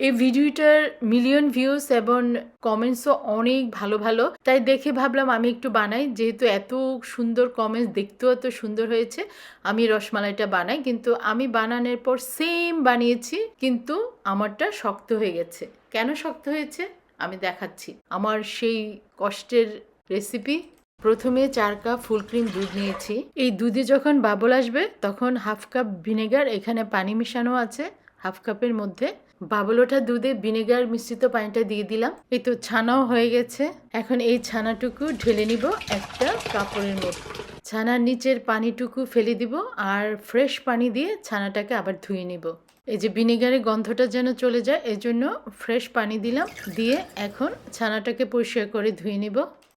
এই ভিডিওটার million views এবং কমেন্টসও অনেক ভালো ভালো। তাই দেখে ভাবলাম আমি একটু বানাই। যেহেতু এত সুন্দর কমেন্টস দেখতেও এত সুন্দর হয়েছে, আমি রসমালাইটা বানাই। কিন্তু আমি বানানোর পর সেম বানিয়েছি, কিন্তু আমারটা শক্ত হয়ে গেছে। কেন শক্ত হয়েছে? আমি দেখাচ্ছি। আমার সেই কষ্টের রেসিপি প্রথমে চার কাপ ফুল ক্রিম দুধ নিয়েছি। এই দুধে যখন বাবল আসবে, তখন হাফ কাপ ভিনেগার এখানে পানি মেশানো আছে। হাফ কাপের মধ্যে বাবল ওঠা দুধে ভিনেগার মিশ্রিত পানিটা দিয়ে দিলাম। এই তো ছানাও হয়ে গেছে। এখন এই ছানাটুকু ঢেলে নিব একটা কাপড়ের মধ্যে। ছানার নিচের পানিটুকু ফেলে দিব আর ফ্রেশ পানি দিয়ে ছানাটাকে আবার ধুয়ে নিব। এই যে ভিনেগারের গন্ধটা যেন চলে যায়, এজন্য ফ্রেশ পানি দিলাম। দিয়ে এখন ছানাটাকে পরিষ্কার করে ধুয়ে নিব।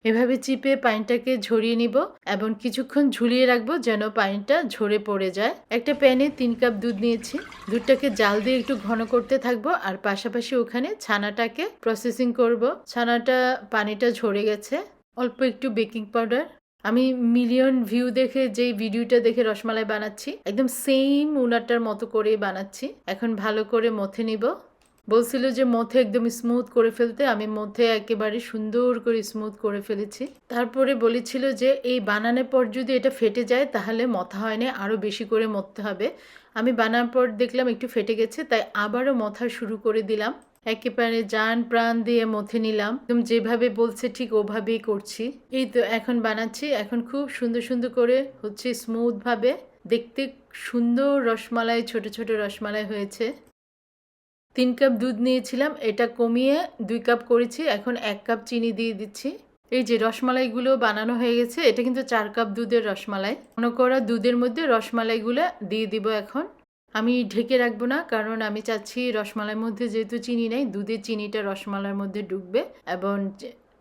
এভাবে চিপে পানিটাকে ঝরিয়ে নিব এবং কিছুক্ষণ ঝুলিয়ে রাখব যেন পানিটা ঝরে পড়ে যায়। একটা প্যানে তিন কাপ দুধ নিয়েছি। দুধটাকে জাল দিয়ে একটু ঘন করতে থাকব আর পাশাপাশি ওখানে ছানাটাকে প্রসেসিং করব। ছানাটা পানিটা ঝরে গেছে। অল্প একটু বেকিং পাউডার আমি মিলিয়ন ভিউ দেখে যেই ভিডিওটা দেখে রসমালাই বানাচ্ছি, একদম সেম উনারটার মতো করে বানাচ্ছি। এখন ভালো করে মথে নিব। বলছিল যে মথে একদম স্মুথ করে ফেলতে, আমি মথে একেবারে সুন্দর করে স্মুথ করে ফেলেছি। তারপরে বলেছিল যে, এই বানানোর পর যদি এটা ফেটে যায়, তাহলে মথা হয় না আরও বেশি করে মথতে হবে। আমি বানানোর পর দেখলাম একটু ফেটে গেছে, তাই আবারও মথা শুরু করে দিলাম। একেবারে যান প্রাণ দিয়ে মথে নিলাম। একদম যেভাবে বলছে ঠিক ওভাবেই করছি। এই তো এখন বানাচ্ছি, এখন খুব সুন্দর সুন্দর করে হচ্ছে স্মুথভাবে দেখতে সুন্দর রসমালাই, ছোট ছোট রসমালাই হয়েছে। তিন কাপ দুধ নিয়েছিলাম, এটা কমিয়ে দুই কাপ করেছি, এখন এক কাপ চিনি দিয়ে দিচ্ছি। এই যে রসমালাইগুলো বানানো হয়ে গেছে, এটা কিন্তু চার কাপ দুধের রসমালাই। মনে করা দুধের মধ্যে রসমালাইগুলো দিয়ে দিব এখন। আমি ঢেকে রাখব না, কারণ আমি চাচ্ছি রসমালাইয়ের মধ্যে যেহেতু চিনি নেই, দুধের চিনিটা রসমালাইয়ের মধ্যে ঢুকবে এবং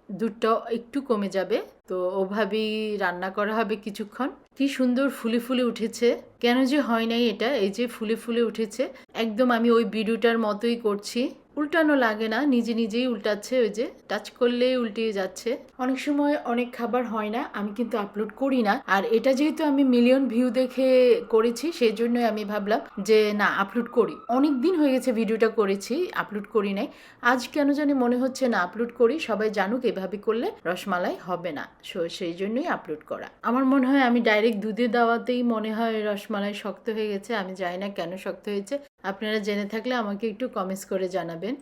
দুধটাও একটু কমে যাবে। তো ওভাবেই রান্না করা হবে কিছুক্ষণ। কি সুন্দর ফুলে ফুলে উঠেছে। কেন যে হয় নাই এটা, এই যে ফুলে ফুলে উঠেছে। একদম আমি ওই ভিডিওটার মতোই করছি। উল্টানো লাগে না, নিজে নিজেই উল্টাচ্ছে, ওই যে টাচ করলেই উল্টিয়ে যাচ্ছে। অনেক সময় অনেক খাবার হয় না, আমি কিন্তু আপলোড করি না। আর এটা যেহেতু আমি মিলিয়ন ভিউ দেখে করেছি সেই জন্যই আমি ভাবলাম যে না আপলোড করি। অনেক দিন হয়ে গেছে ভিডিওটা করেছি আপলোড করি নাই। আজ কেন জানি মনে হচ্ছে না আপলোড করি, সবাই জানুক এভাবে করলে রসমালাই হবে না। সো, সেই জন্যই আপলোড করা। আমার মনে হয় আমি ডাইরেক্ট দুধে দেওয়াতেই মনে হয় রসমালাই শক্ত হয়ে গেছে, আমি জানি না কেন শক্ত হয়েছে। আপনারা জেনে থাকলে আমাকে একটু কমেন্টস করে জানাবেন।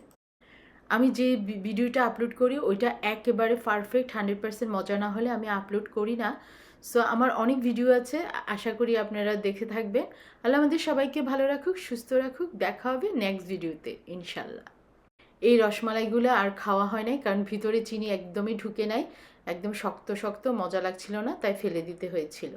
আমি যে ভিডিওটা আপলোড করি, ওইটা একেবারে পারফেক্ট হান্ড্রেড পার্সেন্ট মজা না হলে আমি আপলোড করি না। সো আমার অনেক ভিডিও আছে আশা করি আপনারা দেখে থাকবেন। আল্লাহ আমাদের সবাইকে ভালো রাখুক, সুস্থ রাখুক। দেখা হবে নেক্সট ভিডিওতে ইনশাল্লাহ এই রসমালাইগুলো আর খাওয়া হয় নাই, কারণ ভিতরে চিনি একদমই ঢুকে নাই। একদম শক্ত শক্ত, মজা লাগছিল না, তাই ফেলে দিতে হয়েছিল।